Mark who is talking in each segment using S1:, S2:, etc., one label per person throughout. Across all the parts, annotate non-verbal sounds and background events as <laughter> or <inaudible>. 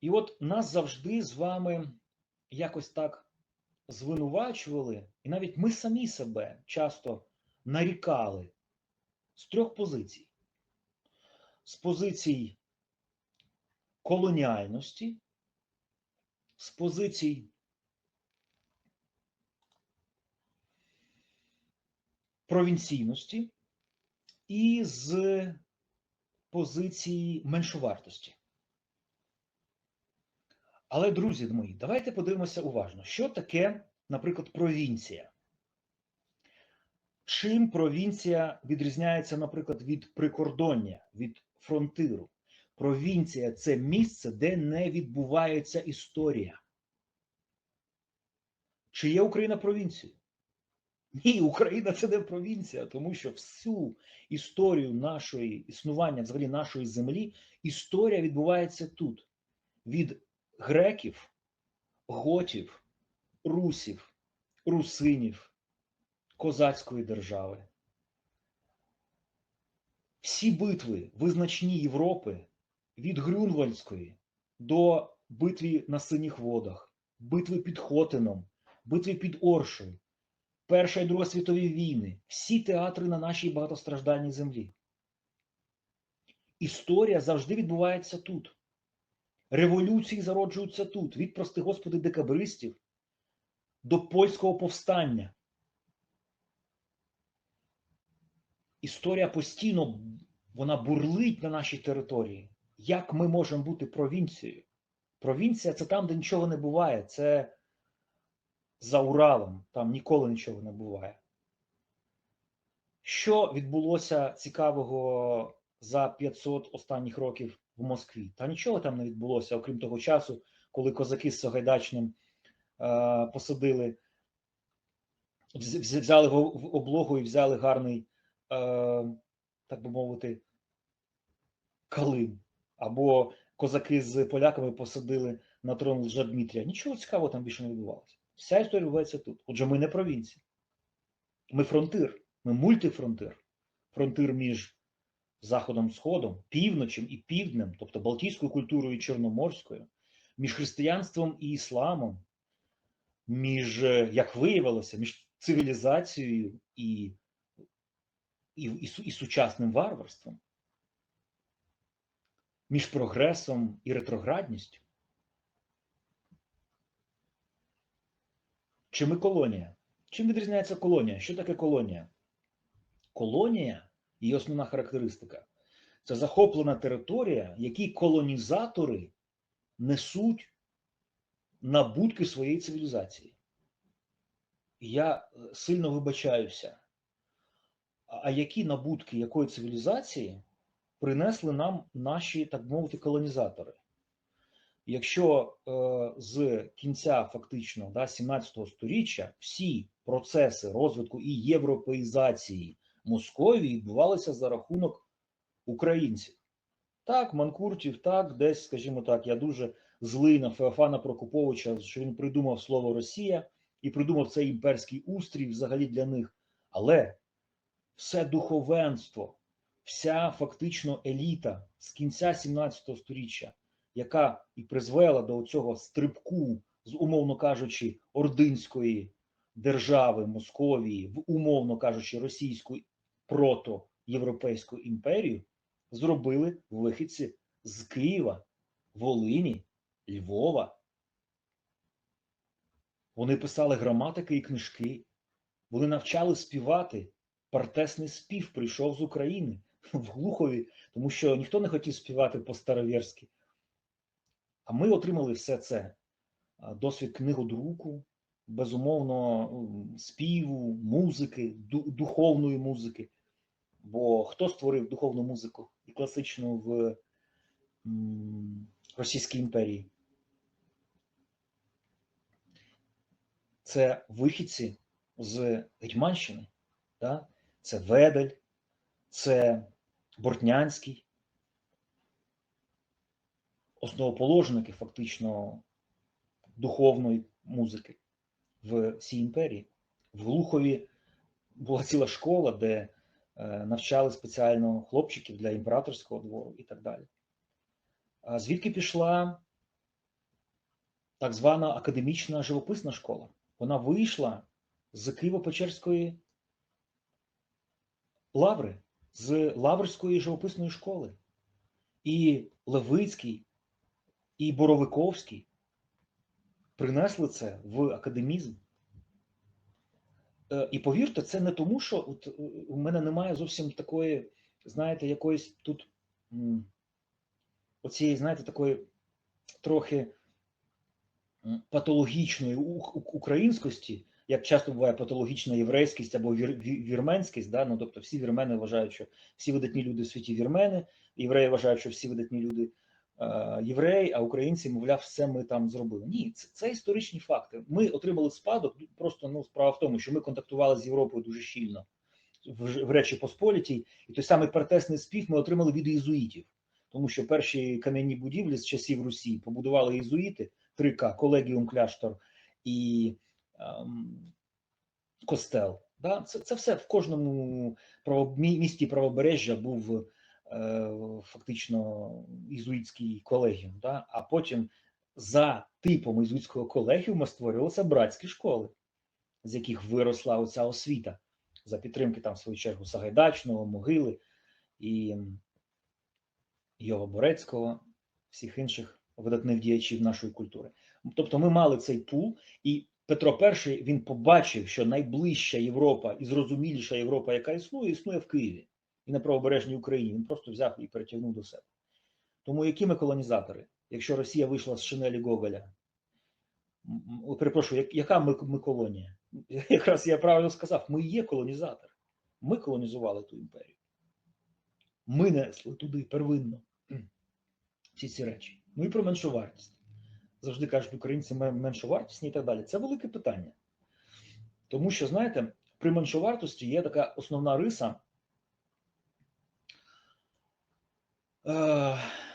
S1: І от нас завжди з вами якось так звинувачували, і навіть ми самі себе часто нарікали з трьох позицій: з позицій колоніальності, з позицій провінційності і з позиції меншовартості. Але, друзі мої, давайте подивимося уважно, що таке, наприклад, провінція. Чим провінція відрізняється, наприклад, від прикордоння, від фронтиру? Провінція це місце, де не відбувається історія. Чи є Україна провінцією? Ні, Україна це не провінція, тому що всю історію нашої існування, взагалі нашої землі, історія відбувається тут. Від греків, готів, русів, русинів, козацької держави. Всі битви визначні Європи від Грюнвальдської до битви на синіх водах, битви під Хотином, битви під Оршею, Перша і Друга світові війни, всі театри на нашій багатостраждальній землі. Історія завжди відбувається тут. Революції зароджуються тут, від прости господи декабристів до польського повстання. Історія постійно вона бурлить на нашій території. Як ми можемо бути провінцією? Провінція це там, де нічого не буває. Це за Уралом, там ніколи нічого не буває. Що відбулося цікавого за 500 останніх років в Москві? Та нічого там не відбулося, окрім того часу, коли козаки з Сагайдачним е, посадили, взяли його в облогу і взяли гарний, е, так би мовити, калин. Або козаки з поляками посадили на трон Лжедмитрія. Нічого цікавого там більше не відбувалося. Вся історія відбувається тут. Отже, ми не провінція. Ми фронтир, ми мультифронтир. Фронтир між Заходом, Сходом, півночем і півднем, тобто Балтійською культурою і Чорноморською, між християнством і ісламом, між, як виявилося, між цивілізацією і, і, і, і сучасним варварством, між прогресом і ретроградністю. Чи ми колонія? Чим відрізняється колонія? Що таке колонія? Колонія, її основна характеристика це захоплена територія, якій колонізатори несуть набутки своєї цивілізації. Я е, сильно вибачаюся. А які набутки якої цивілізації принесли нам наші, так мовити, колонізатори? Якщо е, з кінця фактично да, 17 століття всі процеси розвитку і європеїзації Московії відбувалися за рахунок українців, так, Манкуртів, так, десь, скажімо так, я дуже злий на Феофана Прокоповича, що він придумав слово Росія і придумав цей імперський устрій взагалі для них. Але все духовенство, вся фактично еліта з кінця 17 століття яка і призвела до цього стрибку з, умовно кажучи, ординської держави Московії в умовно кажучи, російську протоєвропейську імперію, зробили вихідці з Києва, Волині, Львова. Вони писали граматики і книжки, вони навчали співати. Партесний спів прийшов з України <laughs> в Глухові, тому що ніхто не хотів співати по старовірськи а ми отримали все це: досвід книгодруку, безумовно, співу, музики, духовної музики. Бо хто створив духовну музику і класичну в Російській імперії? Це вихідці з Гетьманщини, да? це Ведель, це Бортнянський, основоположники фактично духовної музики в цій імперії. В Глухові була ціла школа, де навчали спеціально хлопчиків для імператорського двору і так далі. Звідки пішла так звана академічна живописна школа. Вона вийшла з Києво-Печерської лаври, з Лаврської живописної школи. І Левицький, і Боровиковський принесли це в академізм. Е, І повірте, це не тому, що от е, у мене немає зовсім такої, знаєте, якоїсь тут оцієї, знаєте, такої трохи патологічної українськості, як часто буває патологічна єврейськість або вір, вірменськість. Да? Ну, тобто всі вірмени вважають, що всі видатні люди в світі вірмени, євреї вважають, що всі видатні люди е, євреї, а українці, мовляв, все ми там зробили. Ні, це, це історичні факти. Ми отримали спадок. Просто ну, справа в тому, що ми контактували з Європою дуже щільно в, в Речі Посполітій, і той самий партесний спів ми отримали від єзуїтів, тому що перші кам'яні будівлі з часів Русі побудували єзуїти, 3К, колегіум кляштор і ем, костел. Да? Це, це все в кожному право, місті правобережжя був фактично ізуїтський колегіум. Да? А потім за типом ізуїтського колегіума створювалися братські школи, з яких виросла оця освіта за підтримки там, в свою чергу, Сагайдачного, Могили і Йова Борецького, всіх інших видатних діячів нашої культури. Тобто ми мали цей пул, і Петро І він побачив, що найближча Європа і зрозуміліша Європа, яка існує, існує в Києві і на правобережній Україні. Він просто взяв і перетягнув до себе. Тому які ми колонізатори? Якщо Росія вийшла з шинелі Гоголя, перепрошую, яка ми, ми колонія? <laughs> Якраз я правильно сказав, ми є колонізатори. Ми колонізували ту імперію. Ми несли туди первинно <clears throat> всі ці речі. Ну і про меншовартість. Завжди кажуть, українці мен- меншовартісні і так далі. Це велике питання. Тому що, знаєте, при меншовартості є така основна риса. Е,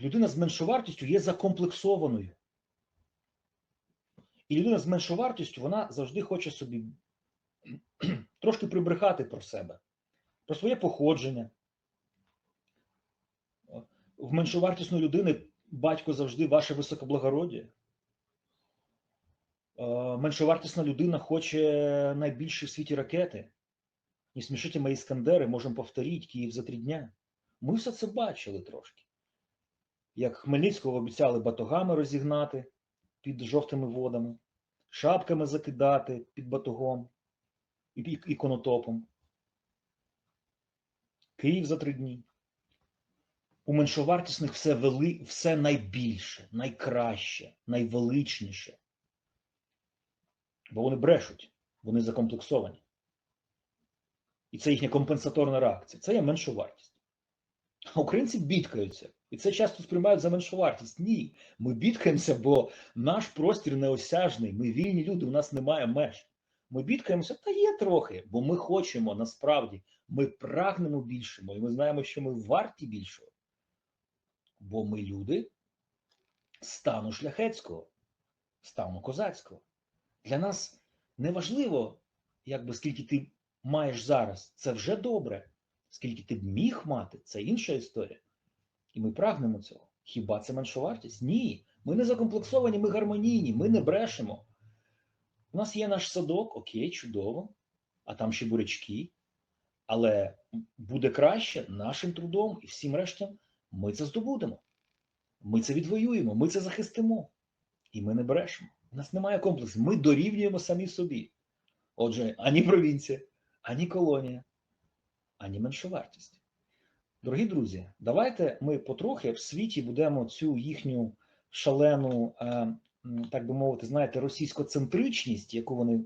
S1: людина з меншовартістю є закомплексованою. І людина з меншовартістю, вона завжди хоче собі <clears throat> трошки прибрехати про себе, про своє походження. В меншовартісної людини батько завжди ваше високоблагородіє. Е, Меншовартісна людина хоче найбільші в світі ракети. Не смішите мої скандери, можемо повторити Київ за три дня. Ми все це бачили трошки. Як Хмельницького обіцяли батогами розігнати під жовтими водами, шапками закидати під батогом і, і, конотопом. Київ за три дні. У меншовартісних все вели, все найбільше, найкраще, найвеличніше. Бо вони брешуть, вони закомплексовані. І це їхня компенсаторна реакція. Це є меншовартість. Українці бідкаються. І це часто сприймають за меншовартість. Ні, ми бідкаємося, бо наш простір неосяжний. Ми вільні люди, у нас немає меж. Ми бідкаємося, та є трохи, бо ми хочемо насправді, ми прагнемо більшого, і ми знаємо, що ми варті більшого. Бо ми люди стану шляхетського, стану козацького. Для нас не важливо, якби скільки ти маєш зараз, це вже добре. Скільки ти б міг мати, це інша історія. І ми прагнемо цього. Хіба це меншовартість? Ні. Ми не закомплексовані, ми гармонійні, ми не брешемо. У нас є наш садок, окей, чудово, а там ще бурячки. Але буде краще нашим трудом і всім рештам ми це здобудемо. Ми це відвоюємо, ми це захистимо. І ми не брешемо. У нас немає комплексу. Ми дорівнюємо самі собі. Отже, ані провінція, ані колонія, ані меншовартість. Дорогі друзі, давайте ми потрохи в світі будемо цю їхню шалену, е, так би мовити, знаєте, російськоцентричність, яку вони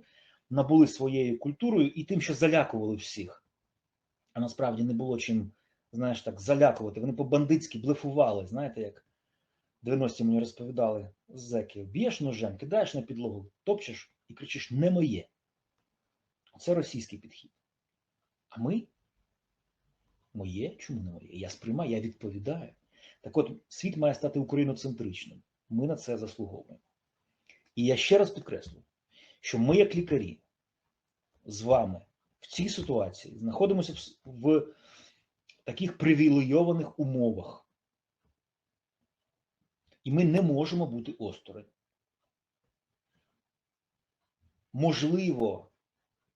S1: набули своєю культурою і тим, що залякували всіх. А насправді не було чим, знаєш, так залякувати. Вони по-бандитськи блефували, знаєте, як в 90-ті мені розповідали з зеків. Б'єш ножем, кидаєш на підлогу, топчеш і кричиш не моє. Це російський підхід. А ми моє, чому не моє? Я сприймаю, я відповідаю. Так от, світ має стати україноцентричним. Ми на це заслуговуємо. І я ще раз підкреслю, що ми, як лікарі, з вами в цій ситуації знаходимося в, таких привілейованих умовах. І ми не можемо бути осторонь. можливо,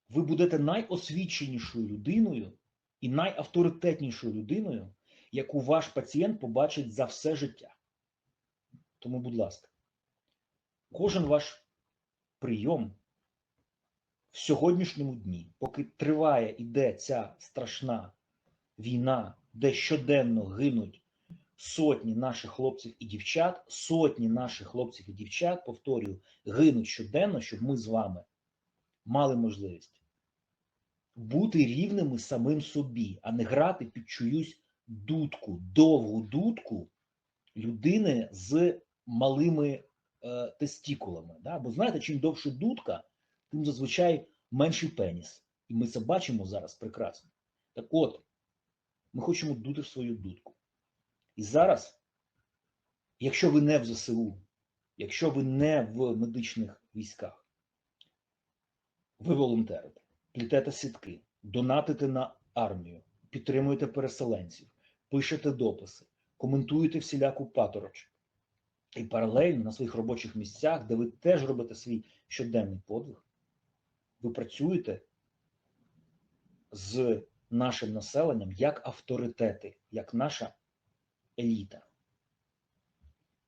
S1: ви будете найосвіченішою людиною і найавторитетнішою людиною, яку ваш пацієнт побачить за все життя. Тому, будь ласка, кожен ваш прийом в сьогоднішньому дні, поки триває іде ця страшна війна, де щоденно гинуть сотні наших хлопців і дівчат, сотні наших хлопців і дівчат, повторюю, гинуть щоденно, щоб ми з вами мали можливість бути рівними самим собі, а не грати під чиюсь дудку, довгу дудку людини з малими е, тестікулами. Да? Бо знаєте, чим довше дудка, тим зазвичай менший пеніс. І ми це бачимо зараз прекрасно. Так от, ми хочемо дути в свою дудку. І зараз, якщо ви не в ЗСУ, якщо ви не в медичних військах, ви волонтерите, плітете сітки, донатите на армію, підтримуєте переселенців, пишете дописи, коментуєте всіляку патороч. І паралельно на своїх робочих місцях, де ви теж робите свій щоденний подвиг, ви працюєте з нашим населенням як авторитети, як наша еліта.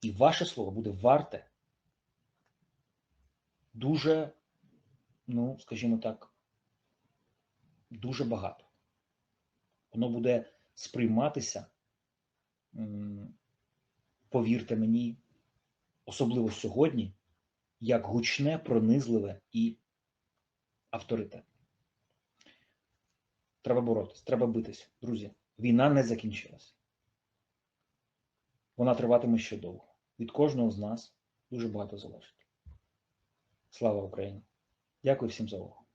S1: І ваше слово буде варте дуже, ну, скажімо так, дуже багато. Воно буде сприйматися, повірте мені, особливо сьогодні, як гучне, пронизливе і авторитетне. Треба боротись, треба битись, друзі. Війна не закінчилась. Вона триватиме ще довго. Від кожного з нас дуже багато залежить. Слава Україні! Дякую всім за увагу.